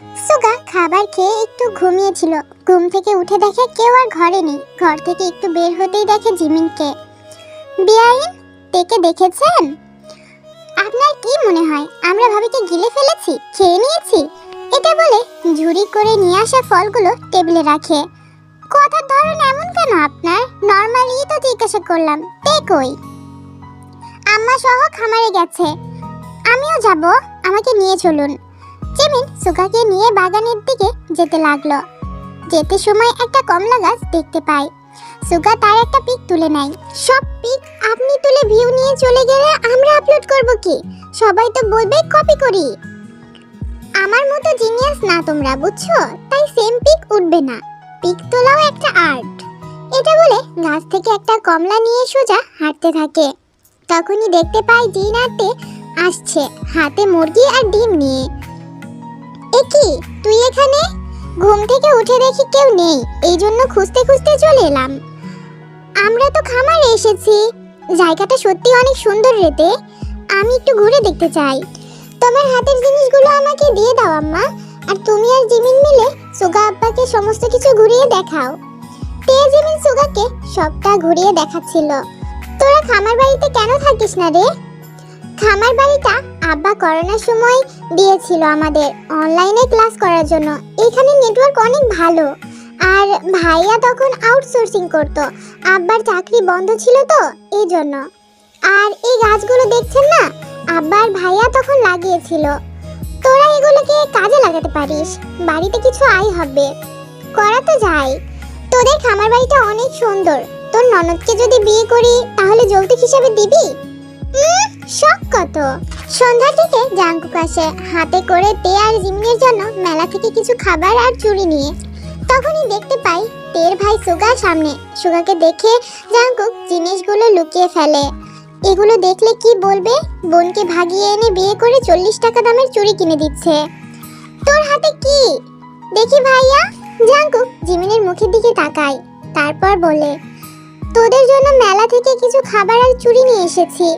সুগা খাবার খেয়ে একটু ঘুমিয়েছিল। ঘুম থেকে উঠে দেখে কেউ আর ঘরে নেই। ঘর থেকে একটু বের হতেই দেখে জিমিনকে। বিআইন তেকে দেখেছেন? আপনার কি মনে হয়? আমরা ভাবিকে গিলে ফেলেছি, খেয়ে নিয়েছি? এটা বলে ঝুড়ি করে নিয়ে আসা ফলগুলো টেবিলে রাখে। কথার ধরন এমন কেন আপনার? নর্মালি তো জিজ্ঞাসা করলাম, তে কই? আম্মা সহ খামারে গেছে। আমিও যাব, আমাকে নিয়ে চলুন। জিমিন সুগাকে নিয়ে বাগানের দিকে যেতে লাগল। যেতে সময় একটা কমলা গাছ দেখতে পায় সুগা তার একটা পিক তুলে নেয়। সব পিক আপনি তুলে ভিউ নিয়ে চলে গেলে আমরা আপলোড করব কি? সবাই তো বলবে কপি করি। আমার মতো জিনিয়াস না তোমরা, বুঝছ? তাই সেম পিক উঠবে না। পিক তোলাও একটা আর্ট এটা বলে গাছ থেকে একটা কমলা নিয়ে সোজা হাঁটতে থাকে। তখনই দেখতে জিন আটে আসছে। হাতে মুরগি আর ডিম নিয়ে। এ কি তুই এখানে? ঘুম থেকে উঠে দেখি কেউ নেই, এই জন্য খুঁজতে খুঁজতে চলে এলাম। আমরা তো খামারে এসেছি। জায়গাটা সত্যি অনেক সুন্দর রেতে। আমি একটু ঘুরে দেখতে চাই। তোমার হাতের জিনিসগুলো আমাকে দিয়ে দাও, আম্মা। আর তুমি আর জিমিন মিলে সুগা আব্বাকে সমস্ত কিছু ঘুরিয়ে দেখাও। তে, জিমিন, সুগাকে সবটা ঘুরিয়ে দেখাচ্ছিল। তোরা খামার বাড়িতে কেন থাকিস না রে? খামার বাড়িটা আব্বা করোনার সময় দিয়েছিল আমাদের অনলাইনে ক্লাস করার জন্য। এখানে নেটওয়ার্ক অনেক ভালো। আর ভাইয়া তখন আউটসোর্সিং করতো। আব্বার চাকরি বন্ধ ছিল তো এই জন্য আর এই গাছগুলো দেখছেন না? আব্বার ভাইয়া তখন লাগিয়েছিল। তোরা এগুলোকে কাজে লাগাতে পারিস। বাড়িতে কিছু আয় হবে। করা তো যায়। তোদের খামার বাড়িটা অনেক সুন্দর। তোর ননদকে যদি বিয়ে করি, তাহলে যৌতুক হিসাবে দিবি? শখ কত। সন্ধ্যার দিকে জাঙ্কুক আসে, হাতে করে তে আর জিমিনের জন্য মেলা থেকে কিছু খাবার আর চুড়ি নিয়ে। তখনই দেখতে পাই তের ভাই সুগা সামনে। সুগাকে দেখে জাঙ্কুক জিনিসগুলো লুকিয়ে ফেলে। এগুলো দেখলে কি বলবে? বোনকে ভাগিয়ে এনে বিয়ে করে চল্লিশ টাকা দামের চুড়ি কিনে দিচ্ছে। তোর হাতে কি? দেখি ভাইয়া। জাঙ্কুক জিমিনের মুখের দিকে তাকায়। তারপর বলে, তোদের জন্য মেলা থেকে কিছু খাবার আর চুড়ি নিয়ে এসেছি।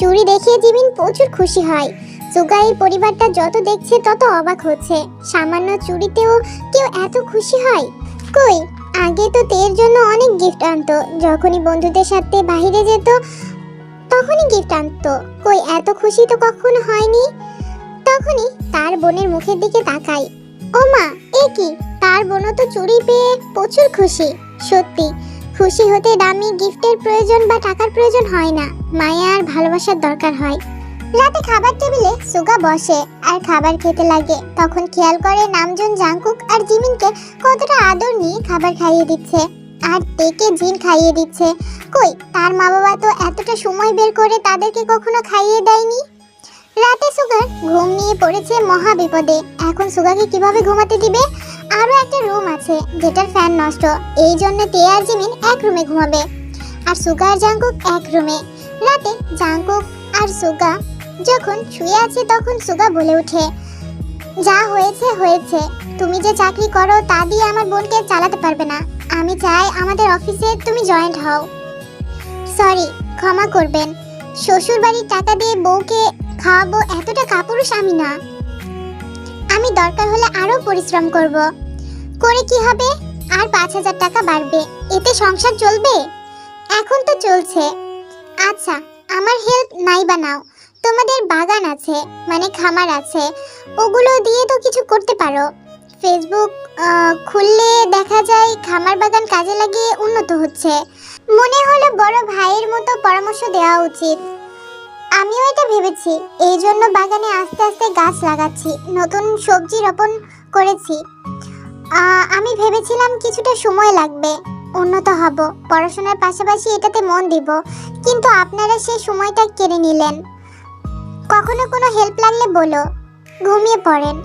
চুড়ি দেখিয়ে জিমিন প্রচুর খুশি হয়। সুগা এই পরিবারটা যত দেখছে, তত অবাক হচ্ছে। সামান্য চুরিতেও কেউ এত খুশি হয়? কই? আগে তো তের জন্য অনেক গিফট আনতো। যখনই বন্ধুদের সাথে বাইরে যেত, তখনই গিফট আনতো। কই, এত খুশি তো কখনো হয়নি? তখনই তার বোনের মুখের দিকে তাকাই। ও মা এ কি? তার বোনও তো চুরি পেয়ে প্রচুর খুশি। সত্যি খুশি হতে দামি গিফটের প্রয়োজন বা টাকার প্রয়োজন হয় না। মায়া আর ভালোবাসার দরকার হয়। রাতে খাবার টেবিলে সুগা বসে আর খাবার খেতে লাগে। তখন খেয়াল করে নামজন জাংকুক আর জিমিনকে কতটা আদর নিয়ে খাবার খাইয়ে দিচ্ছে। আর তেকে জিন খাইয়ে দিচ্ছে। কই, তার মা বাবা তো এতটা সময় বের করে তাদেরকে কখনো খাইয়ে দেয়নি? রাতে সুগার ঘুম নিয়ে পড়েছে মহা বিপদে। এখন সুগাকে কীভাবে ঘুমাতে দিবে? আরও একটা রুম আছে, যেটার ফ্যান নষ্ট। এই জন্য তে জিমিন এক রুমে ঘুমাবে। আর সুগা আর জাংকুক এক রুমে। রাতে জাংকুক আর সুগা যখন শুয়ে আছে, তখন সুগা বলে ওঠে, যা হয়েছে হয়েছে। তুমি যে চাকরি করো, তা দিয়ে আমার বোনকে চালাতে পারবে না। আমি চাই আমাদের অফিসে তুমি জয়েন্ট হও। সরি, ক্ষমা করবেন। শ্বশুর বাড়ির টাকা দিয়ে বউকে খাওয়াবো এতটা কাপুরুষ আমি না। আমি দরকার হলে আরও পরিশ্রম করব। করে কি হবে? আর পাঁচ হাজার টাকা বাড়বে। এতে সংসার চলবে? এখন তো চলছে। আচ্ছা আমার হেল্প নাই বানাও। তোমাদের বাগান আছে মানে খামার আছে। ওগুলো দিয়ে তো কিছু করতে পারো। ফেসবুক খুললে দেখা যায় খামার বাগান কাজে লাগিয়ে উন্নত হচ্ছে। মনে হলো বড় ভাইয়ের মতো পরামর্শ দেওয়া উচিত। আমিও এটা ভেবেছি। এই জন্য বাগানে আস্তে আস্তে গাছ লাগাচ্ছি, নতুন সবজি রোপণ করেছি। আমি ভেবেছিলাম কিছুটা সময় লাগবে, উন্নত হব, পড়াশোনার পাশাপাশি এটাতে মন দিব, কিন্তু আপনারা সেই সময়টা কেড়ে নিলেন। কখনো কোনো হেল্প লাগলে বলো, ঘুমিয়ে পড়েন,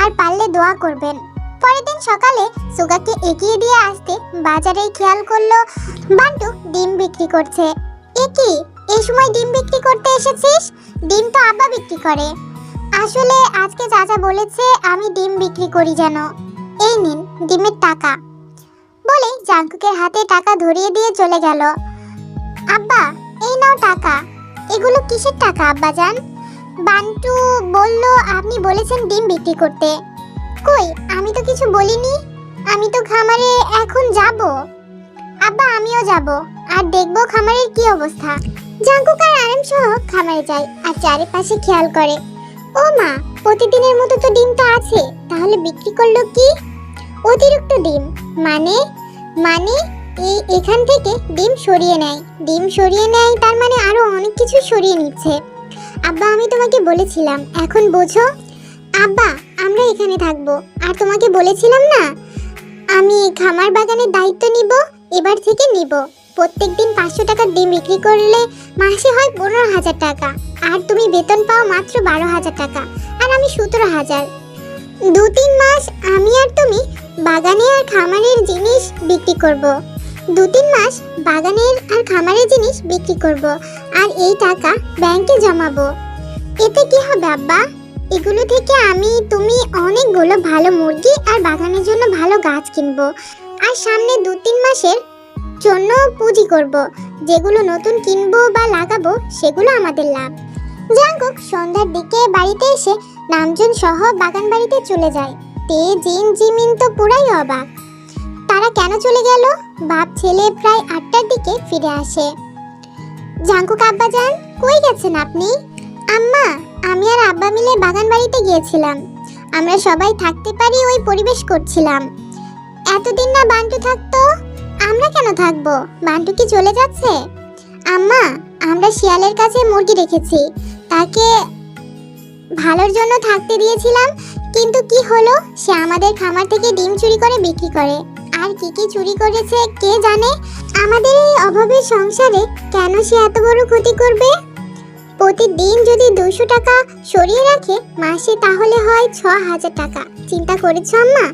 আর পারলে দোয়া করবেন। পরের দিন সকালে সুগাকে এগিয়ে দিয়ে আসতে বাজারে খেয়াল করল বান্টু ডিম বিক্রি করছে। এ কি? এই সময় ডিম বিক্রি করতে এসেছিস? ডিম তো আব্বা বিক্রি করে। আসলে আজকে চাচা বলেছে আমি ডিম বিক্রি করি যেন। এই নিন, ডিমের টাকা। বলে জাঙ্কুকের হাতে টাকা ধরিয়ে দিয়ে চলে গেল। আব্বা, এই নাও টাকা। এগুলো কিসের টাকা, আব্বা জান? বান্টু বলল, আপনি বলেছেন ডিম বিক্রি করতে। কই, আমি তো কিছু বলিনি। আমি তো খামারে এখন যাব। আব্বা, আমিও যাব। আর দেখব খামারের কি অবস্থা। জাঙ্কুক আর আরাম সহ খামারে যায় আর চারিপাশে খেয়াল করে। ও মা, প্রতিদিনের মতো তো ডিম তো আছে, তাহলে বিক্রি করল কি? অতিরিক্ত ডিম মানে? মানে এই এখান থেকে ডিম সরিয়ে নেয়। ডিম সরিয়ে নেয়, তার মানে আরও অনেক কিছু সরিয়ে নিচ্ছে। আব্বা, আমি তোমাকে বলেছিলাম, এখন বোঝো? আব্বা, আমরা এখানে থাকব। আর তোমাকে বলেছিলাম না, আমি খামার বাগানের দায়িত্ব নিব, এবার থেকে নিব। প্রত্যেক দিন পাঁচশো টাকার ডিম বিক্রি করলে মাসে হয় পনেরো হাজার টাকা। আর তুমি বেতন পাও মাত্র বারো হাজার টাকা। আর আমি সতেরো হাজার। দু তিন মাস আমি আর তুমি বাগানে আর খামারের জিনিস বিক্রি করব। দু তিন মাস বাগানের আর খামারের জিনিস বিক্রি করব। আর এই টাকা ব্যাংকে জমাবো। এতে কি হবে আব্বা? এগুলো থেকে আমি, তুমি অনেকগুলো ভালো মুরগি আর বাগানের জন্য ভালো গাছ কিনবো। আর সামনে দু তিন মাসের জন্য পুঁজি করব। যেগুলো নতুন কিনবো বা লাগাবো, সেগুলো আমাদের লাভ। জাঙ্কুক সন্ধ্যার দিকে বাড়িতে এসে নামজন সহ বাগান বাড়িতে চলে যায়। তে, জিন, জিমিন তো পুরাই অবাক। তারা কেন চলে গেল? বাপ, ছেলে প্রায় আটটার দিকে ফিরে আসে। জাঙ্কুক আব্বা যান কই গেছেন আপনি? আম্মা, আমি আর আব্বা মিলে বাগান বাড়িতে গিয়েছিলাম। আমরা সবাই থাকতে পারি ওই পরিবেশ করছিলাম। এতদিন না বান্টু থাকতো? আমরা কেন থাকব? বান্টু কি চলে যাচ্ছে? আম্মা, আমরা শিয়ালের কাছে মুরগি রেখেছি। তাকে ভালোর জন্য থাকতে দিয়েছিলাম, কিন্তু কি হলো? সে আমাদের খামার থেকে ডিম চুরি করে বিক্রি করে। আর কি কি চুরি করেছে কে জানে? আমাদের এই অভাবের সংসারে কেন সে এত বড় ক্ষতি করবে? প্রতিদিন যদি দুশো টাকা সরিয়ে রাখে, মাসে তাহলে হয় ছ হাজার টাকা। চিন্তা করেছ আম্মা?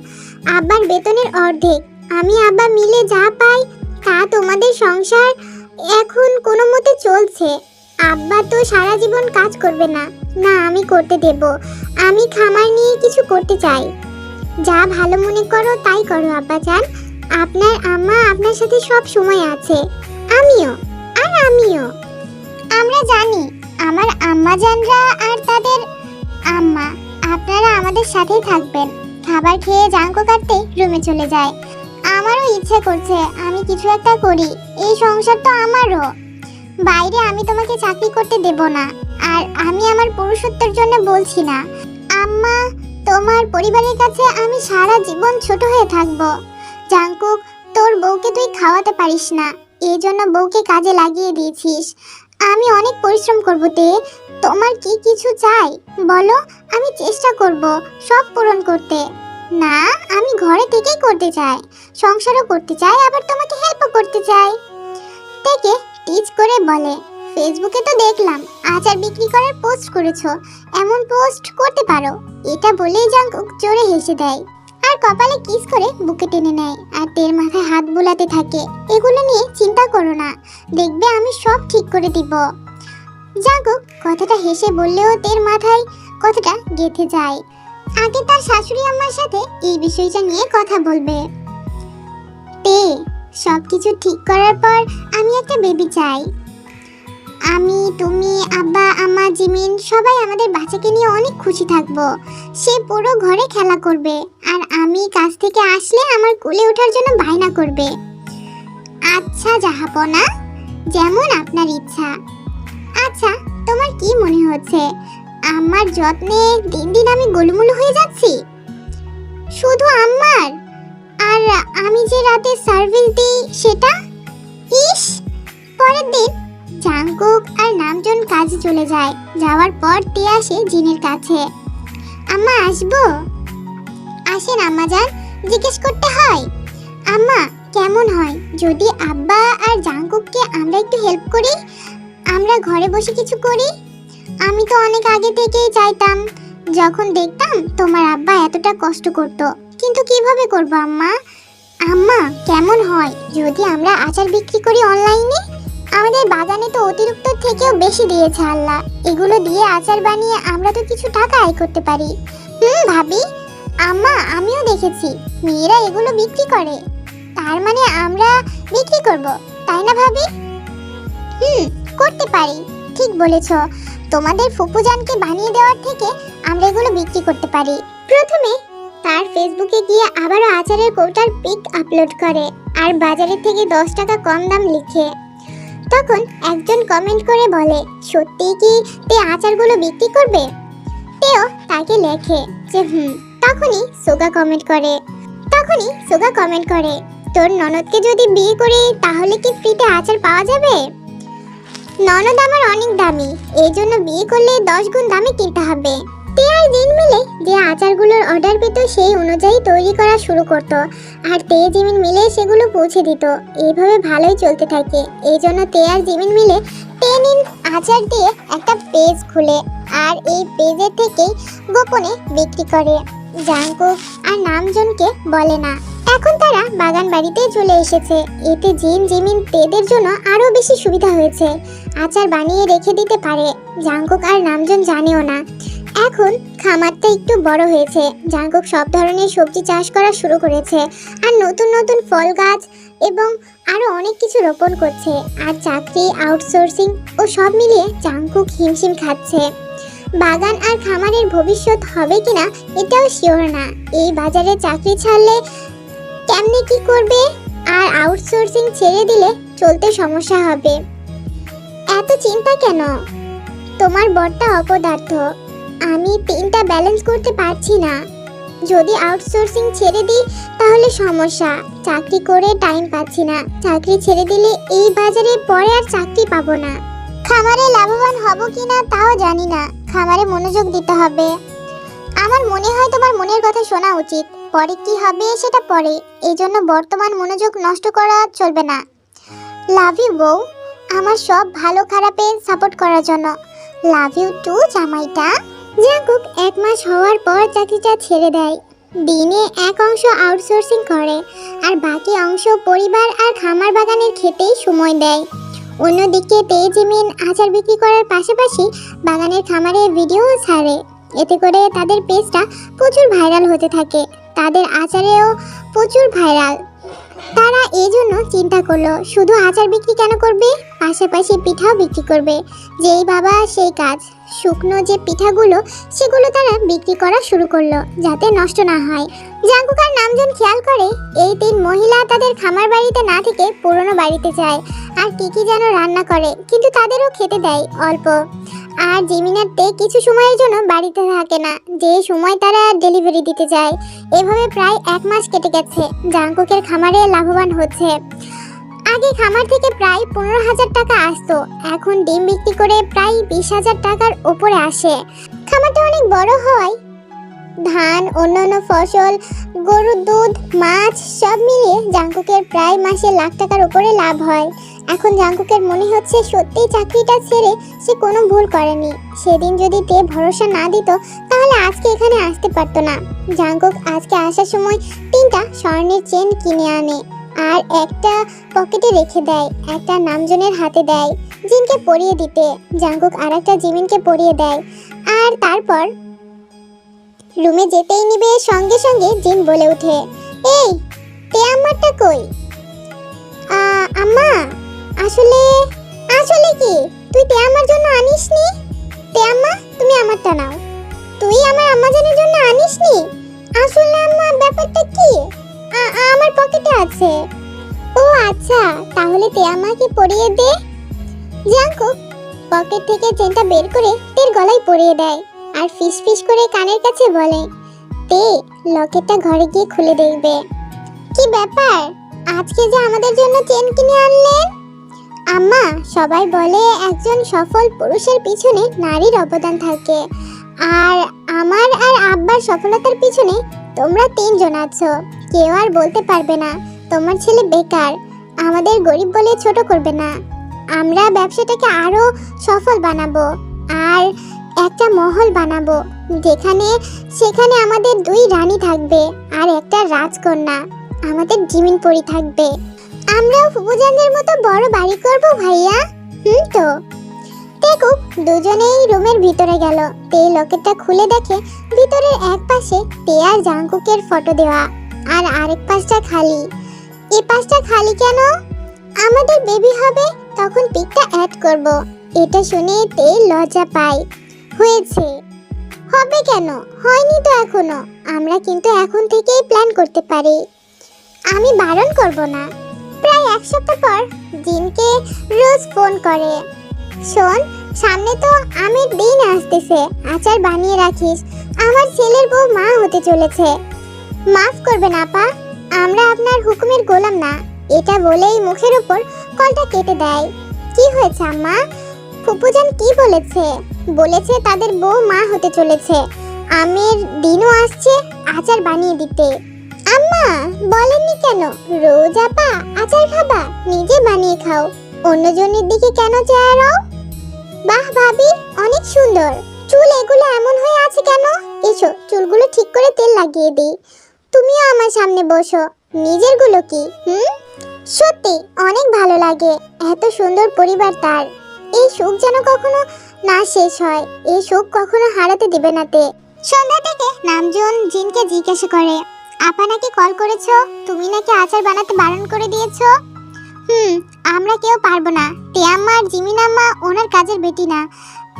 আব্বার বেতনের অর্ধেক। আমি আব্বা মিলে যা পাই, তা তোমাদের সংসার এখন কোনো মতে চলছে। আব্বা তো সারা জীবন কাজ করবে না। না, আমি করতে দেব। আমি খামার নিয়ে কিছু করতে চাই। যা ভালো মনে করো, তাই করো, আব্বা যান আপনার আম্মা আপনার সাথে সব সময় আছে। আমিও, আর আমিও। আমরা জানি, আমার আম্মা জানরা আর তাদের আম্মা। আপনারা আমাদের সাথেই থাকবেন। খাবার খেয়ে জাঙ্কো কাটতে রুমে চলে যায়। আমারও ইচ্ছে করছে, আমি কিছু একটা করি। এই সংসার তো আমারও। বাইরে আমি তোমাকে চাকরি করতে দেব না, আর আমি আমার পুরুষত্বের জন্য বলছি না। আম্মা, তোমার পরিবারের কাছে আমি সারা জীবন ছোট হয়ে থাকব। জাঙ্কুক তোর বউকে তুই খাওয়াতে পারিস না, এই জন্য বউকে কাজে লাগিয়ে দিয়েছিস। আমি অনেক পরিশ্রম করব তে, তোমার কি কিছু চাই? বলো, আমি চেষ্টা করব সব পূরণ করতে। না, আমি ঘরে থেকেই করতে চাই। সংসারও করতে চাই, আবার তোমাকে হেল্পও করতে চাই। থেকে টিচ করে বলে ফেসবুকে তো দেখলাম, আচার বিক্রি করার পোস্ট করেছ, এমন পোস্ট করতে পারো। এটা বলেই জাঙ্কুক জোরে হেসে দেয়। আর কপালে কিস করে বুকে টেনে নেয়, আর তের মাথায় হাত বোলাতে থাকে। এগুলো নিয়ে চিন্তা করো না, দেখবে আমি সব ঠিক করে দিব। জাঙ্কুক কথাটা হেসে বললেও তের মাথায় কথাটা গেঁথে যায়। আগে তার শাশুড়ি আম্মার সাথে এই বিষয়টা নিয়ে কথা বলবে। তে, সবকিছু ঠিক করার পর আমি একটা বেবি চাই। আমি, তুমি, আব্বা, আম্মা, জিমিন সবাই আমাদের বাচ্চাকে নিয়ে অনেক খুশি থাকব। সে পুরো ঘরে খেলা করবে আর আমি কাজ থেকে আসলে আমার কোলে ওঠার জন্য বায়না করবে। আচ্ছা জাহাপনা, যেমন আপনার ইচ্ছা। আচ্ছা তোমার কি মনে হচ্ছে? আমার যত্নে দিন দিন আমি গোলুমুলু হয়ে যাচ্ছি। শুধু আমার? আর আমি যে রাতে সার্ভিস দিই সেটা? ইস! পরের দিন জাঙ্কুক আর নামজন কাজে চলে যায়। যাওয়ার পর তে আসে জিনের কাছে। আম্মা, আসব? আসেন আম্মা যান জিজ্ঞেস করতে হয়। আম্মা, কেমন হয়? যদি আব্বা আর জাঙ্কুককে আমরা একটু হেল্প করি, আমরা ঘরে বসে কিছু করি? আমি তো অনেক আগে থেকেই চাইতাম। যখন দেখতাম তোমার আব্বা এতটা কষ্ট করত। কিন্তু কীভাবে করব আম্মা? আম্মা, কেমন হয়? যদি আমরা আচার বিক্রি করি অনলাইনে? আমাদের বাগানে তো অতিরিক্ত থেকেও বেশি দিয়েছে আল্লাহ। এগুলো দিয়ে আচার বানিয়ে আমরা তো কিছু টাকা আয় করতে পারি। হুম, ভাবি। আম্মা, আমিও দেখেছি। মেয়েরা এগুলো বিক্রি করে। তার মানে আমরা বিক্রি করব, তাই না ভাবি? হুম, করতে পারি। ঠিক বলেছ। তোমাদের ফুপুজানকে বানিয়ে দেওয়ার থেকে আমরা এগুলো বিক্রি করতে পারি। প্রথমে তার ফেসবুকে গিয়ে আবারও আচারের কৌটার পিক আপলোড করে আর বাজারের থেকে দশ টাকা কম দাম লিখে। তখন একজন কমেন্ট করে বলে সত্যি কি তে আচারগুলো বিক্রি করবে? তেও তাকে লেখে যে, হুম। তখনই সোগা কমেন্ট করে। তখনই সোগা কমেন্ট করে, তোর ননদকে যদি বিয়ে করি তাহলে কি ফ্রিতে আচার পাওয়া যাবে? ননদ আমার অনেক দামি। এই জন্য বিয়ে করলে দশ গুণ দামে কিনতে হবে। তে আর দিন মিলে যে আচারগুলোর অর্ডার পেত, সেই অনুযায়ী তৈরি করা শুরু করত। আর তে জিমিন মিলে সেগুলো পৌঁছে দিত। এইভাবে ভালোই চলতে থাকে। এই জন্য তে আর জিমিন মিলে টেন ইন আচার দিয়ে একটা পেজ খুলে। আর এই পেজের থেকেই গোপনে বিক্রি করে। জাঙ্কুক আর নামজনকে বলে না। এখন তারা বাগান বাড়িতে চলে এসেছে। এতে জিন জিমিন তেদের জন্য আরও বেশি সুবিধা হয়েছে। আচার বানিয়ে রেখে দিতে পারে। জাঙ্কুক আর নামজন জানেও না। এখন খামারটা একটু বড় হয়েছে। জাঙ্কুক সব ধরনের সবজি চাষ করা শুরু করেছে আর নতুন নতুন ফল গাছ এবং আরও অনেক কিছু রোপণ করছে। আর চাকরি আউটসোর্সিং ও সব মিলিয়ে জাঙ্কুক হিমশিম খাচ্ছে। বাগান আর খামারের ভবিষ্যৎ হবে কিনা এটাও শিওর না। এই বাজারে চাকরি ছাড়লে কেমনে কি করবে? আর আউটসোর্সিং ছেড়ে দিলে চলতে সমস্যা হবে। এত চিন্তা কেন? তোমার বরটা অপদার্থ। আমি তিনটা ব্যালেন্স করতে পারছি না। যদি আউটসোর্সিং ছেড়ে দিই, তাহলে সমস্যা। চাকরি করে টাইম পাচ্ছি না। চাকরি ছেড়ে দিলে এই বাজারে পরে আর চাকরি পাবো না। খামারে লাভবান হব কিনা তাও জানি না। খামারে মনোযোগ দিতে হবে। আমার মনে হয় তোমার মনের কথা শোনা উচিত। পরে কি হবে সেটা পরে। এই জন্য বর্তমান মনোযোগ নষ্ট করা চলবে না। লাভ ইউ বউ। আমার সব ভালো খারাপে সাপোর্ট করার জন্য। লাভ ইউ টু জামাইটা। জাকুক এক মাস হওয়ার পর চাকরিটা ছেড়ে দেয়। দিনে এক অংশ আউটসোর্সিং করে, আর বাকি অংশ পরিবার আর খামার বাগানের খেতেই সময় দেয়। অন্যদিকে তেজিমিন আচার বিক্রি করার পাশাপাশি বাগানের খামারে ভিডিও ছাড়ে। এতে করে তাদের পেজটা প্রচুর ভাইরাল হতে থাকে। তাদের আচারেও প্রচুর ভাইরাল। তারা এই জন্য চিন্তা করল, শুধু আচার বিক্রি কেন করবে? পাশাপাশি পিঠাও বিক্রি করবে। যেই বাবা সেই কাজ, শুকনো যে পিঠাগুলো, সেগুলো তারা বিক্রি করা শুরু করল, যাতে নষ্ট না হয়। জাঙ্কুকার নামজন খেয়াল করে, এই তিন মহিলা তাদের খামার বাড়িতে না থেকে পুরনো বাড়িতে যায়, আর কি কি যেন রান্না করে, কিন্তু তাদেরও খেতে দেয় অল্প। আর জিমিনার তে কিছু সময়ের জন্য বাড়িতে থাকে না। যে সময় তারা ডেলিভারি দিতে যায়, এভাবে প্রায় এক মাস কেটে গেছে। জাঙ্কুকের খামারে লাভবান হচ্ছে। আগে খামার থেকে প্রায় পনেরো হাজার টাকা আসতো। এখন ডিম বিক্রি করে প্রায় বিশ হাজার টাকার উপরে আসে। খামারটা অনেক বড় হয়। ধান, অন্যান্য ফসল, গরুর দুধ, মাছ সব মিলিয়ে জাঙ্কুকের প্রায় মাসে লাখ টাকার উপরে লাভ হয়। এখন জাঙ্কুকের মনে হচ্ছে সত্যিই চাকরিটা ছেড়ে সে কোনো ভুল করেনি। সেদিন যদি তে ভরসা না দিত, তাহলে আজকে এখানে আসতে পারতো না। জাঙ্কুক আজকে আসার সময় তিনটা স্বর্ণের চেন কিনে আনে আর একটা পকেটে রেখে দেয়, একটা নামজনের হাতে দেয় জিনকে পরিয়ে দিতে। জাঙ্কুক আর একটা জিমিনকে পরিয়ে দেয় আর তারপর রুমে যেতেই নিবে সঙ্গে সঙ্গে জিন বলে ওঠে, এই, তে আমারটা কই? আম্মা? আসলে আসলে কি? তুই তে আমার জন্য আনিসনি? তে আম্মা তুমি আমারটা নাও। তুই আমার আম্মাজানের জন্য আনিসনি? আসলে আম্মা, ব্যাপারটা কি? আমার পকেটে আছে। ও আচ্ছা তাহলে তে আমাকে পরিয়ে দে। জাঙ্কুক পকেট থেকে চেনটা বের করে তের গলায় পরিয়ে দেয় আর ফিস ফিস করে কানের কাছে বলে, তে, লকেটটা ঘরে গিয়ে খুলে দেখবে। কি ব্যাপার? আজকে যে আমাদের জন্য চেন কিনে আনলেন? আম্মা, সবাই বলে একজন সফল পুরুষের পিছনে নারীর অবদান থাকে। আর আমার আর আব্বার সফলতার পিছনে তোমরা তিনজন আছো। কেউ আর বলতে পারবে না, তোমার ছেলে বেকার, আমাদের গরিব বলে ছোট করবে না। আমরা ব্যবসাটাকে আরও সফল বানাবো, আর একটা মহল বানাবো, যেখানে, সেখানে আমাদের দুই রানী থাকবে, আর একটা রাজকন্যা, আমাদের জিমিন পরি থাকবে। আমরাও ফুপুজানদের মতো বড় বাড়ি করব ভাইয়া। হুম তো। দেখো, দুজনেই রুমের ভিতরে গেল। তে লকেটটা খুলে দেখে ভিতরের এক পাশে তে আর ফটো দেওয়া আর আরেক পাশটা খালি। এ পাশটা খালি কেন? আমাদের বেবি হবে, তখন পিকটা অ্যাড করব। এটা শুনে তে লজ্জা পায়। হয়েছে। হবে কেন? হয়নি তো এখনও। আমরা কিন্তু এখন থেকেই প্ল্যান করতে পারি। আমি বারণ করব না। প্রায় এক সপ্তাহ পর জিনকে রোজ ফোন করে। শোন, সামনে তো আমের দিন আসতেছে, আচার বানিয়ে রাখিস। আমার ছেলের বউ মা হতে চলেছে। মাফ করবেন আপা। আমরা আপনার হুকুমের গোলাম না। এটা বলেই মুখের উপর কলটা কেটে দেয়। কি হয়েছে, আম্মা? ফুপুজান কি বলেছে? বলেছে তাদের বউ মা হতে চলেছে। আমের দিনও আসছে, আচার বানিয়ে দিতে। আম্মা, বলেননি কেন? রোজ আপা আচার খাবা, নিজে বানিয়ে খাও। অন্যজনের দিকে কেন চেয়ে রাও বাহ ভাবি, অনেক সুন্দর। চুল এগুলো এমন হয়ে আছে কেন? এসো, চুলগুলো ঠিক করে তেল লাগিয়ে দিই। তুমিও আমার সামনে বসো। নিজেরগুলো কি, হুম? সত্যি, অনেক ভালো লাগে। এত সুন্দর পরিবার তার। এই সুখ যেন কখনো না শেষ হয়। এই সুখ কখনো হারাতে দিবে না তে। সন্ধ্যা থেকে নামজন জিনকে জিজ্ঞাসা করে আপা নাকি কল করেছ? তুমি নাকি আচার বানাতে বারণ করে দিয়েছ? হুম, আমরা কেউ পারব না। তে আম্মা আর জিমিন আম্মা ওনার কাজের বেটি না।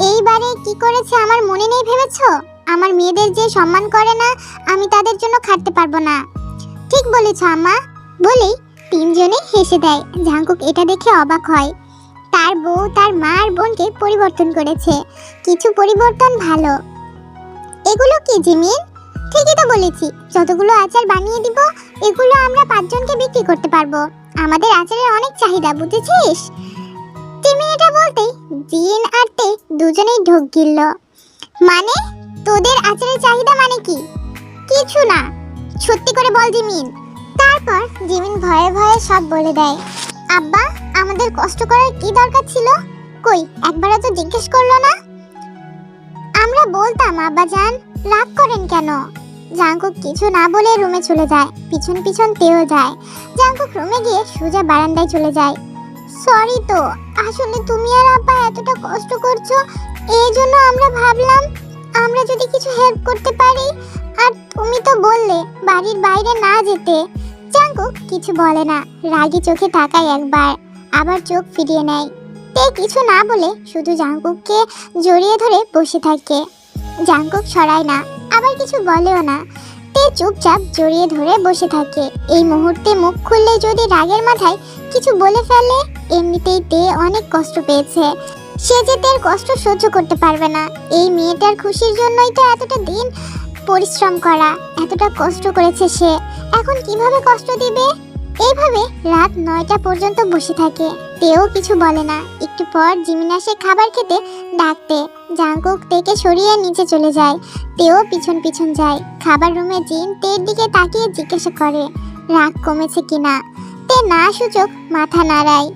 এইবারে কি করেছে আমার মনে নেই ভেবেছো? আমার মেয়েদের যে সম্মান করে না, আমি তাদের জন্য খাটতে পারব না। ঠিক বলেছ, আম্মা। বলেই তিনজনে হেসে দেয়। ঝাঙ্কুক এটা দেখে অবাক হয়। তার বউ, তার মা আর বোনকে পরিবর্তন করেছে। কিছু পরিবর্তন ভালো। এগুলো কি, জিমিন? ঠিকই তো বলেছি। যতগুলো আচার বানিয়ে দিব, এগুলো আমরা পাঁচজনকে বিক্রি করতে পারব। আমাদের আচারের অনেক চাহিদা, বুঝেছিস? জিমিন এটা বলতেই জিন আর তে দুজনেই ঢোক গিলল। মানে তোদের আচারের চাহিদা মানে কি? কিছু না। সত্যি করে বল জিমিন। তারপর জিমিন ভয়ে ভয়ে সব বলে দেয়। আব্বা, আমাদের কষ্ট করার কি দরকার ছিল? কই, একবারও তো জিজ্ঞেস করল না? আমরা বলতাম আব্বা জান রাগ করেন কেন? জাঙ্কুক কিছু না বলে রুমে চলে যায়। পিছন পিছন তেও যায়। জাঙ্কুক রুমে গিয়ে সোজা বারান্দায় চলে যায়। সরি তো, আসলে তুমি আর আব্বা এতটা কষ্ট করছ, এই জন্য আমরা ভাবলাম আমরা যদি কিছু হেল্প করতে পারি। আর তুমি তো বললে বাড়ির বাইরে না যেতে। জাঙ্কুক কিছু বলে না, রাগী চোখে তাকায় একবার, আবার চোখ ফিরিয়ে নেয়। তে কিছু না বলে শুধু জাঙ্কুককে জড়িয়ে ধরে বসে থাকে। জাঙ্কুক সরায় না। আবার কিছু বলেও না। তে চুপচাপ জড়িয়ে ধরে বসে থাকে। এই মুহূর্তে মুখ খুললে যদি রাগের মাথায় কিছু বলে ফেলে, এমনিতেই তে অনেক কষ্ট পেয়েছে। সে যে তের কষ্ট সহ্য করতে পারবে না। এই মেয়েটার খুশির জন্যই তো এতটা দিন পরিশ্রম করা, এতটা কষ্ট করেছে সে। এখন কীভাবে কষ্ট দিবে? এইভাবে রাত নয়টা পর্যন্ত বসে থাকে। তেও কিছু বলে না। একটু পর জিমিন আসে খাবার খেতে ডাকতে জাঙ্কুক তেকে সরিয়ে নিচে চলে যায়। তেও পিছন পিছন যায়। খাবার রুমে জিন তের দিকে তাকিয়ে জিজ্ঞাসা করে, রাগ কমেছে কিনা তে না সূচক মাথা নাড়ায়।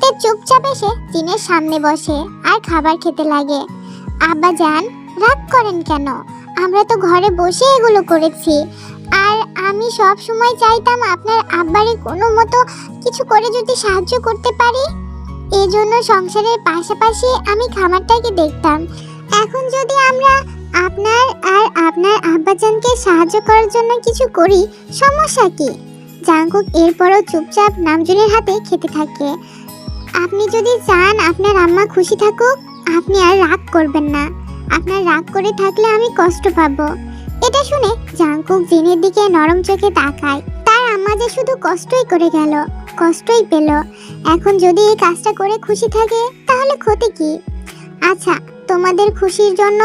তে চুপচাপ এসে জিনের সামনে বসে আর খাবার খেতে লাগে। আব্বা যান রাগ করেন কেন? আমরা তো ঘরে বসে এগুলো করেছি। আর আমি সব সময় চাইতাম আপনার আব্বারে কোনো মতো কিছু করে যদি সাহায্য করতে পারি। এই জন্য সংসারের পাশাপাশি আমি খামারটাকে দেখতাম। এখন যদি আমরা আপনার আর আপনার আব্বাজানকে সাহায্য করার জন্য কিছু করি, সমস্যা কি? জাঙ্কুক এরপরও চুপচাপ নামজুনের হাতে খেতে থাকে। আপনি যদি চান আপনার আম্মা খুশি থাকুক, আপনি আর রাগ করবেন না। আপনার রাগ করে থাকলে আমি কষ্ট পাবো। এটা শুনে জাঙ্কুক জিনের দিকে নরম চোখে তাকায়। তার আম্মা যে শুধু কষ্টই করে গেল, কষ্টই পেল। এখন যদি এই কাজটা করে খুশি থাকে, তাহলে ক্ষতি কি? আচ্ছা তোমাদের খুশির জন্য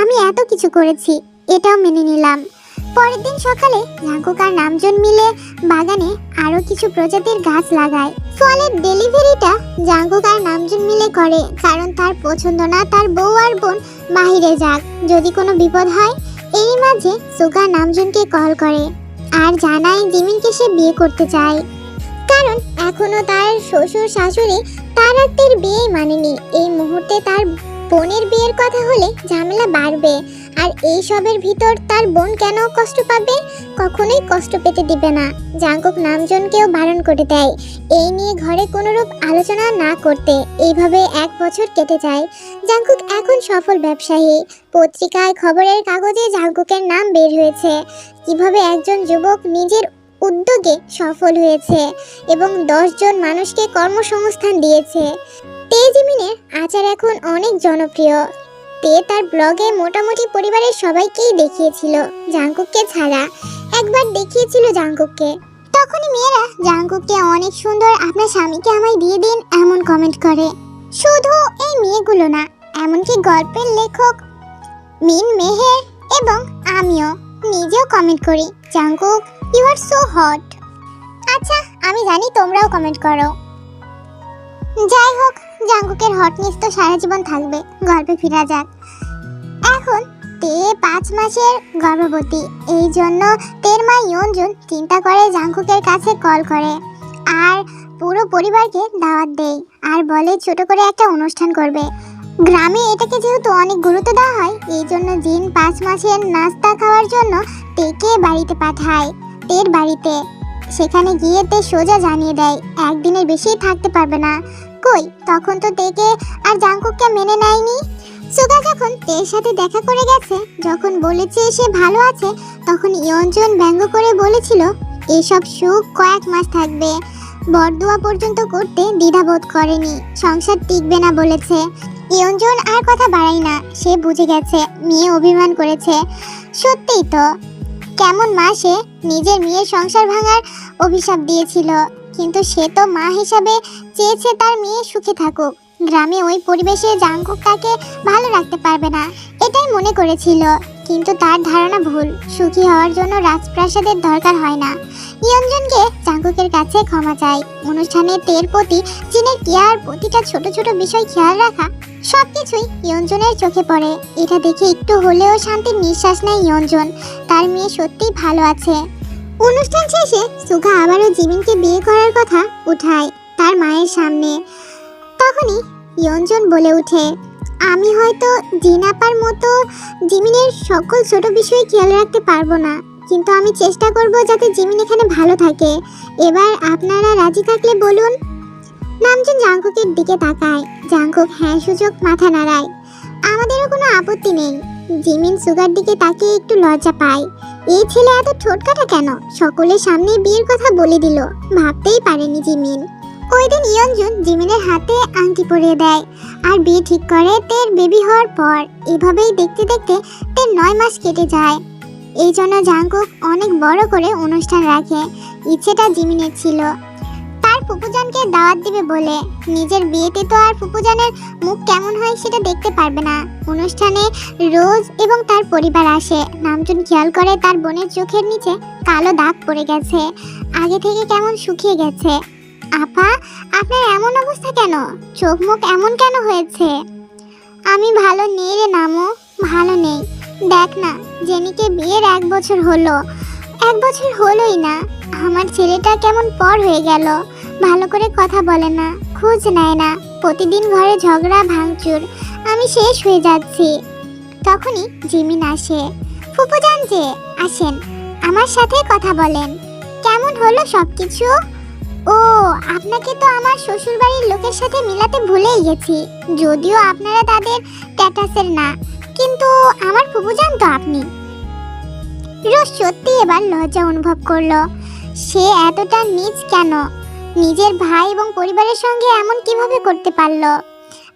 আমি এত কিছু করেছি, এটাও মেনে নিলাম। পরের দিন সকালে জাঙ্কুক আর নামজন মিলে বাগানে আরও কিছু প্রজাতির গাছ লাগায়। ফলের ডেলিভারিটা জাঙ্কুক আর নামজন মিলে করে, কারণ তার পছন্দ না তার বউ আর বোন বাহিরে যাক। যদি কোনো বিপদ হয় এই মাঝে সুগা নামজুনকে কল করে। আর জানায় জিমিনকে সে বিয়ে করতে চায়। কারণ এখনও তার শ্বশুর শাশুড়ি তার আত্মের বিয়ে মানেনি। এই মুহূর্তে তার বোনের বিয়ের কথা হলে ঝামেলা বাড়বে। আর এই সবের ভিতর তার বোন কেন কষ্ট পাবে? কখনোই কষ্ট পেতে দিবে না। জাঙ্কুক নামজনকেও বারণ করে দেয়। এই নিয়ে ঘরে কোনোরূপ আলোচনা না করতে এইভাবে এক বছর কেটে যায়। জাঙ্কুক এখন সফল ব্যবসায়ী। পত্রিকায় খবরের কাগজে জাঙ্কুকের নাম বের হয়েছে। কীভাবে একজন যুবক নিজের উদ্যোগে সফল হয়েছে এবং জন মানুষকে কর্মসংস্থান দিয়েছে। তেজিমিনের আচার এখন অনেক জনপ্রিয়। তে তার ব্লগে মোটামুটি পরিবারের সবাইকেই দেখিয়েছিল জাঙ্কুককে ছাড়া। একবার দেখিয়েছিল জাঙ্কুককে। তখনই মেয়েরা জাঙ্কুককে অনেক সুন্দর আপনার স্বামীকে আমায় দিয়ে দিন এমন কমেন্ট করে। শুধু এই মেয়েগুলো না, এমনকি গল্পের লেখক মিন মেহের এবং আমিও নিজেও কমেন্ট করি, Jungkook you are so hot আচ্ছা আমি জানি তোমরাও কমেন্ট করো। যাই হোক জাঙ্কুকের হটনেস তো সারা জীবন থাকবে, গল্পে ফিরা যাক। এখন তে পাঁচ মাসের গর্ভবতী, এই জন্য তের মা ইয়ঞ্জুন চিন্তা করে জাঙ্কুকের কাছে কল করে আর পুরো পরিবারকে দাওয়াত দেয় আর বলে ছোট করে একটা অনুষ্ঠান করবে। গ্রামে এটাকে যেহেতু অনেক গুরুত্ব দেওয়া হয়, এই জন্য জিন পাঁচ মাসের নাস্তা খাওয়ার জন্য তেকে বাড়িতে পাঠায়, তের বাড়িতে। সেখানে গিয়ে তে সোজা জানিয়ে দেয়, একদিনের বেশি থাকতে পারবে না। কই? তখন তো তেকে আর জাঙ্কুককে মেনে নেয়নি। সুগা যখন তের সাথে দেখা করে গেছে, যখন বলেছে সে ভালো আছে, তখন ইয়ঞ্জন ব্যঙ্গ করে বলেছিল, এসব সুখ কয়েক মাস থাকবে। বরদোয়া পর্যন্ত করতে দ্বিধাবোধ করেনি। সংসার টিকবে না, বলেছে। ইয়ঞ্জন আর কথা বাড়াই না। সে বুঝে গেছে, মেয়ে অভিমান করেছে। সত্যিই তো, কেমন মা সে নিজের মেয়ের সংসার ভাঙার অভিশাপ দিয়েছিল। কিন্তু সে তো মা হিসাবে চেয়েছে তার মেয়ে সুখে থাকুক। গ্রামে ওই পরিবেশে জাঙ্কুক কাকে ভালো রাখতে পারবে না, এটাই মনে করেছিল। কিন্তু তার ধারণা ভুল, সুখী হওয়ার জন্য রাজপ্রাসাদের দরকার হয় না। নিয়ঞ্জনকে জাঙ্কুকের কাছে ক্ষমা চাই। অনুষ্ঠানে তের প্রতি, চীনের কেয়ার প্রতিটা ছোট ছোট বিষয় খেয়াল রাখা সব কিছুই ইয়ঞ্জনের চোখে পড়ে। এটা দেখে একটু হলেও শান্তির নিঃশ্বাস নেয় ইয়ঞ্জন তার মেয়ে সত্যিই ভালো আছে। অনুষ্ঠান শেষে সুখা আবারও জিমিনকে বিয়ে করার কথা উঠায় তার মায়ের সামনে। তখনই ইয়ঞ্জন বলে ওঠে, আমি হয়তো জিনাপার মতো জিমিনের সকল ছোট বিষয় খেয়াল রাখতে পারব না, কিন্তু আমি চেষ্টা করব যাতে জিমিন এখানে ভালো থাকে। এবার আপনারা রাজি থাকলে বলুন। নামজন জাঙ্কুকের দিকে তাকায়। জাঙ্কুক হ্যাঁ সূচক মাথা নাড়ায়। আমাদেরও কোনো আপত্তি নেই। জিমিন সুগার দিকে তাকিয়ে একটু লজ্জা পায়। এই ছেলে এত ঠোঁটকাটা কেন? সকলের সামনে বিয়ের কথা বলে দিল। ভাবতেই পারেনি জিমিন। ওই দিন ইয়ঞ্জুন জিমিনের হাতে আংটি পরিয়ে দেয় আর বিয়ে ঠিক করে তের বেবি হওয়ার পর। এভাবেই দেখতে দেখতে তের নয় মাস কেটে যায়। এই জন্য জাঙ্কুক অনেক বড় করে অনুষ্ঠান রাখে। ইচ্ছেটা জিমিনের ছিল। তার ফুপুজানকে দাওয়াত দিবে বলে। নিজের বিয়েতে তো আর ফুপুজানের মুখ কেমন হয় সেটা দেখতে পারবে না। অনুষ্ঠানে রোজ এবং তার পরিবার আসে। নামজুন খেয়াল করে তার বোনের চোখের নিচে কালো দাগ পড়ে গেছে। আগে থেকে কেমন শুকিয়ে গেছে। আপা, আপনার এমন অবস্থা কেন? চোখ মুখ এমন কেন হয়েছে? আমি ভালো নেই রে নামো, ভালো নেই। দেখ না, জেনিকে বিয়ের এক বছর হলো। এক বছর হলোই না, আমার ছেলেটা কেমন পর হয়ে গেল। ভালো করে কথা বলে না, খোঁজ নেয় না। প্রতিদিন ঘরে ঝগড়া, ভাঙচুর। আমি শেষ হয়ে যাচ্ছি। তখনই জিমিন আসে। ফুপু যান যে, আসেন। আমার সাথে কথা বলেন। কেমন হলো সব কিছু ও, আপনাকে তো আমার শ্বশুরবাড়ির লোকের সাথে মিলাতে ভুলেই গেছি। যদিও আপনারা তাদের স্ট্যাটাসের না, কিন্তু আমার ফুপু যান তো আপনি। রোজ সত্যি এবার লজ্জা অনুভব করল। সে এতটা নিজ কেন? নিজের ভাই এবং পরিবারের সঙ্গে এমন কীভাবে করতে পারল?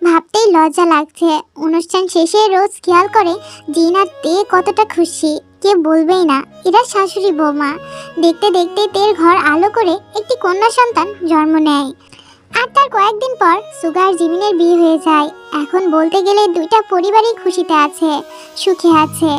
ভাবতেই লজ্জা লাগছে। অনুষ্ঠান শেষে রোজ খেয়াল করে জিনার তে কতটা খুশি। কে বলবেই না, এরা শাশুড়ি বৌমা। দেখতে দেখতে তের ঘর আলো করে একটি কন্যা সন্তান জন্ম নেয়। আর তার কয়েকদিন পর সুগার জিমিনের বিয়ে হয়ে যায়। এখন বলতে গেলে দুইটা পরিবারই খুশিতে আছে, সুখে আছে।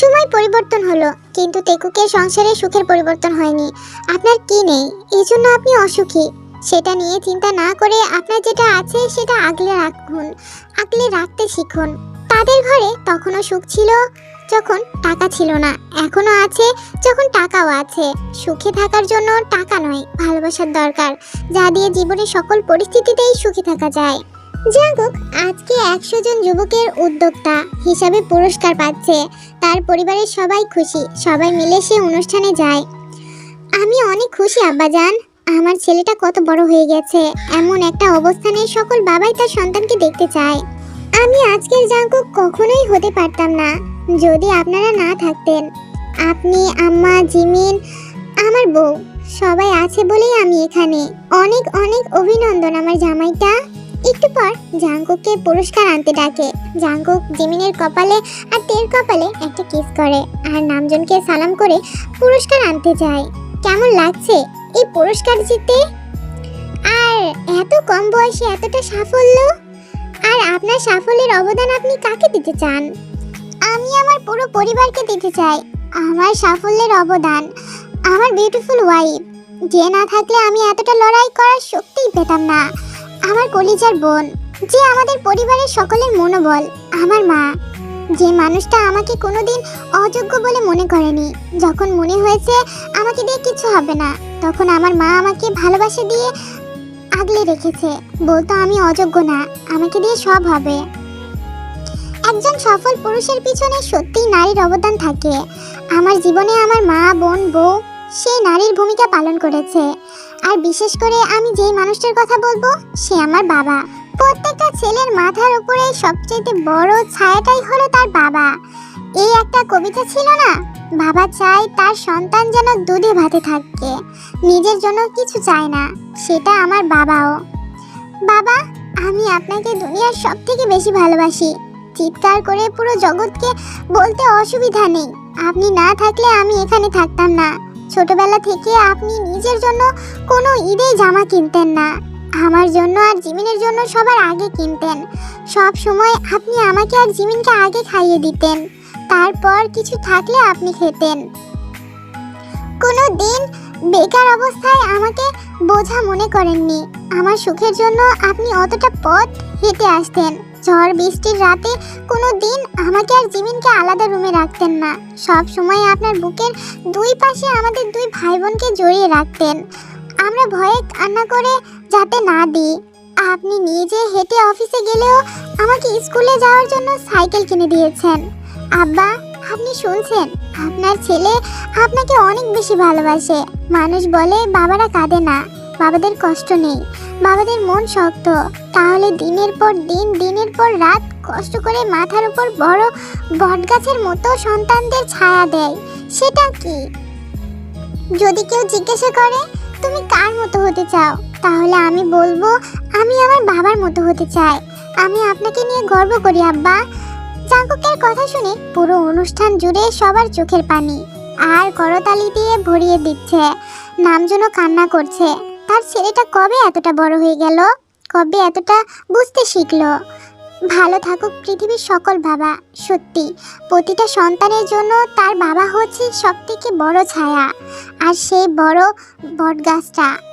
সময় পরিবর্তন হলো, কিন্তু তেকুকের সংসারে সুখের পরিবর্তন হয়নি। আপনার কি নেই? এই জন্য আপনি অসুখী। সেটা নিয়ে চিন্তা না করে আপনার যেটা আছে সেটা আগলে রাখুন। আগলে রাখতে শিখুন। তাদের ঘরে তখনও সুখ ছিল যখন টাকা ছিল না। এখনও আছে যখন টাকাও আছে। সুখে থাকার জন্য টাকা নয়, ভালোবাসার দরকার। যা দিয়ে জীবনের সকল পরিস্থিতিতেই সুখী থাকা যায়। জাঙ্কুক আজকে একশো জন যুবকের উদ্যোক্তা হিসাবে পুরস্কার পাচ্ছে। তার পরিবারের সবাই খুশি, সবাই মিলে সে অনুষ্ঠানে যায়। আমি অনেক খুশি, আব্বাজান। আমার ছেলেটা কত বড় হয়ে গেছে। এমন একটা অবস্থানে সকল বাবাই তার সন্তানকে দেখতে চায়। আমি আজকের জাঙ্কুক কখনোই হতে পারতাম না। যদি আপনারা না থাকতেন, আপনি, আম্মা, জিমিন, আমার বউ, সবাই আছে বলেই আমি এখানে। অনেক অনেক অভিনন্দন আমার জামাইটা। একটু পর জাঙ্কুককে পুরস্কার আনতে ডাকে। জাঙ্কুক জিমিনের কপালে আর তের কপালে একটা কিস করে আর নামজনকে সালাম করে পুরস্কার আনতে যায়। কেমন লাগছে এই পুরস্কার জিতে? আর এত কম বয়সে এতটা সাফল্য? আর আপনার সাফল্যের অবদান আপনি কাকে দিতে চান? আমি আমার পুরো পরিবারকে দিতে চাই। আমার সাফল্যের অবদান, আমার বিউটিফুল ওয়াইফ যে না থাকলে আমি এতটা লড়াই করার শক্তিই পেতাম না। আমার কলিজার বোন, যে আমাদের পরিবারের সকলের মনোবল, আমার মা। যে মানুষটা আমাকে কোনোদিন অযোগ্য বলে মনে করেনি, যখন মনে হয়েছে আমাকে দিয়ে কিছু হবে না, তখন আমার মা আমাকে ভালোবাসা দিয়ে আগলে রেখেছে, বলতো আমি অযোগ্য না, আমাকে দিয়ে সব হবে। একজন সফল পুরুষের পিছনে সত্যিই নারীর অবদান থাকে। আমার জীবনে আমার মা, বোন, বউ, সেই নারীর ভূমিকা পালন করেছে। আর বিশেষ করে আমি যেই মানুষটার কথা বলব, সে আমার বাবা। প্রত্যেকটা ছেলের মাথার উপরে সবচেয়ে বড় ছায়াটাই হলো তার বাবা। এই একটা কবিতা ছিল না? বাবা চায় তার সন্তান যেন দুধে ভাতে থাকে, নিজের জন্য কিছু চায় না, সেটা আমার বাবাও। বাবা, আমি আপনাকে দুনিয়ার সব থেকে বেশি ভালোবাসি। চিৎকার করে পুরো জগৎকে বলতে অসুবিধা নেই। আপনি না থাকলে আমি এখানে থাকতাম না। ছোটবেলা থেকে আপনি নিজের জন্য কোনো ঈদে জামা কিনতেন না। আমার জন্য আর জিমিনের জন্য সবার আগে কিনতেন। সব সময় আপনি আমাকে আর জিমিনকে আগে খাইয়ে দিতেন। তারপর কিছু থাকলে আপনি খেতেন। কোনো দিন বেকার অবস্থায় আমাকে বোঝা মনে করেননি। আমার সুখের জন্য আপনি অতটা পথ হেঁটে আসতেন। ঝড়, বৃষ্টির রাতে কোনো দিন আমাকে আর জিমিনকে আলাদা রুমে রাখতেন না। সব সময় আপনার বুকের দুই পাশে আমাদের দুই ভাই বোনকে জড়িয়ে রাখতেন। আমরা ভয়ে কান্না করে যাতে না দিই। আপনি নিজে হেঁটে অফিসে গেলেও আমাকে স্কুলে যাওয়ার জন্য সাইকেল কিনে দিয়েছেন। আব্বা, আপনি শুনছেন? আপনার ছেলে আপনাকে অনেক বেশি ভালোবাসে। মানুষ বলে বাবারা কাঁদে না। বাবাদের কষ্ট নেই। বাবাদের মন শক্ত। তাহলে দিনের পর দিন, দিনের পর রাত কষ্ট করে মাথার উপর বড় বটগাছের মতো সন্তানদের ছায়া দেয়। সেটা কি? যদি কেউ জিজ্ঞাসা করে, তুমি কার মতো হতে চাও? তাহলে আমি বলব, আমি আমার বাবার মতো হতে চাই। আমি আপনাকে নিয়ে গর্ব করি, আব্বা। জাঙ্কুকের কথা শুনে পুরো অনুষ্ঠান জুড়ে সবার চোখের পানি। আর করতালি দিয়ে ভরিয়ে দিচ্ছে। নামজনও কান্না করছে। তার ছেলেটা কবে এতটা বড় হয়ে গেল? কবে এতটা বুঝতে শিখলো? ভালো থাকুক পৃথিবীর সকল বাবা, সত্যি। প্রতিটা সন্তানের জন্য তার বাবা হচ্ছে সবথেকে বড় ছায়া। আর সেই বড় বটগাছটা।